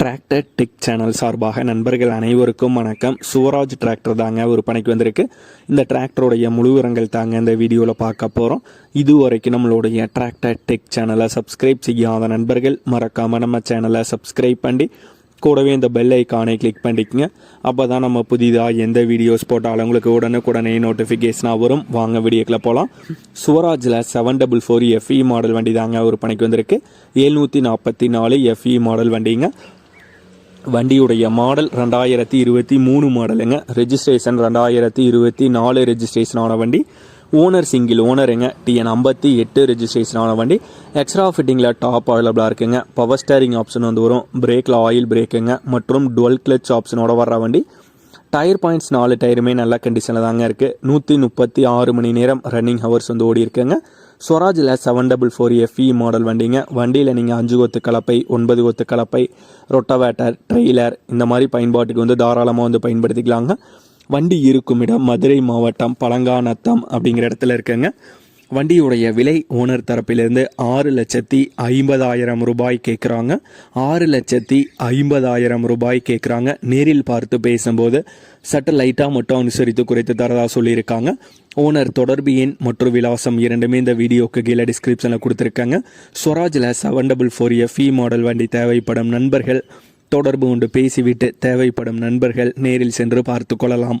Tractor tech channel சார்பாக நண்பர்கள் அனைவருக்கும் வணக்கம். சுவராஜ் டிராக்டர் தாங்க விற்பனைக்கு வந்திருக்கு. இந்த டிராக்டருடைய முழு விவரங்கள் தாங்க இந்த வீடியோவில் பார்க்க போகிறோம் இதுவரைக்கும் நம்மளுடைய டிராக்டர் டெக் சேனலை சப்ஸ்கிரைப் செய்யாத நண்பர்கள் மறக்காமல் நம்ம சேனலை சப்ஸ்கிரைப் பண்ணி கூடவே இந்த பெல் ஐக்கானை கிளிக் பண்ணிக்கங்க. அப்போ தான் நம்ம புதிதாக எந்த வீடியோஸ் போட்டாலும் உங்களுக்கு உடனுக்குடனே நோட்டிஃபிகேஷனாக வரும். வாங்க வீடியோக்கில் போகலாம் சுவராஜில் seven double four FE model வண்டி தாங்க விற்பனைக்கு வந்திருக்கு. ஏழ்நூற்றி நாற்பத்தி நாலு எஃப்இ மாடல் வண்டிங்க. வண்டியுடைய மாடல் ரெண்டாயிரத்தி இருபத்தி மூணு மாடலுங்க ரெஜிஸ்ட்ரேஷன் ரெண்டாயிரத்தி இருபத்தி நாலு ரெஜிஸ்ட்ரேஷனான வண்டி. ஓனர் சிங்கிள் ஓனருங்க டிஎன் ஐம்பத்தி எட்டு ரெஜிஸ்ட்ரேஷனான வண்டி. எக்ஸ்ட்ரா ஃபிட்டிங்கில் டாப் அவைலபிளாக இருக்குங்க. பவர் ஸ்டேரிங் ஆப்ஷன் வந்து வரும். பிரேக்கில் ஆயில் பிரேக்குங்க மற்றும் டுவெல் கிளச் ஆப்ஷனோட வர்ற வண்டி. டயர் பாயிண்ட்ஸ் நாலு டயருமே நல்ல கண்டிஷனில் தாங்க இருக்குது நூற்றி முப்பத்தி ஆறு மணி நேரம் ரன்னிங் ஹவர்ஸ் வந்து ஓடி இருக்குங்க ஸ்வராஜில் seven double four FE model வண்டிங்க. வண்டியில் நீங்கள் அஞ்சு கொத்து கலப்பை ஒன்பது கொத்து கலப்பை ரொட்டவேட்டர் ட்ரெய்லர் இந்த மாதிரி பயன்பாட்டுக்கு வந்து தாராளமாக வந்து பயன்படுத்திக்கலாங்க. வண்டி இருக்கும் இடம் மதுரை மாவட்டம் பழங்காநத்தம் அப்படிங்கிற இடத்துல இருக்குங்க. வண்டியுடைய விலை ஓனர் தரப்பிலிருந்து ஆறு லட்சத்தி ஐம்பதாயிரம் ரூபாய் கேட்குறாங்க ஆறு லட்சத்தி ஐம்பதாயிரம் ரூபாய் கேட்குறாங்க நேரில் பார்த்து பேசும்போது சட்டலைட்டாக லைட்டாக மட்டும் அனுசரித்து குறைத்து தரதா சொல்லியிருக்காங்க. ஓனர் தொடர்பு எண் மற்றும் விலாசம் இரண்டுமே இந்த வீடியோக்கு கீழே டிஸ்கிரிப்ஷனில் கொடுத்துருக்காங்க. ஸ்வராஜில் seven double four FE model வண்டி தேவைப்படும் நண்பர்கள் தொடர்பு கொண்டு பேசிவிட்டு தேவைப்படும் நண்பர்கள் நேரில் சென்று பார்த்து கொள்ளலாம்.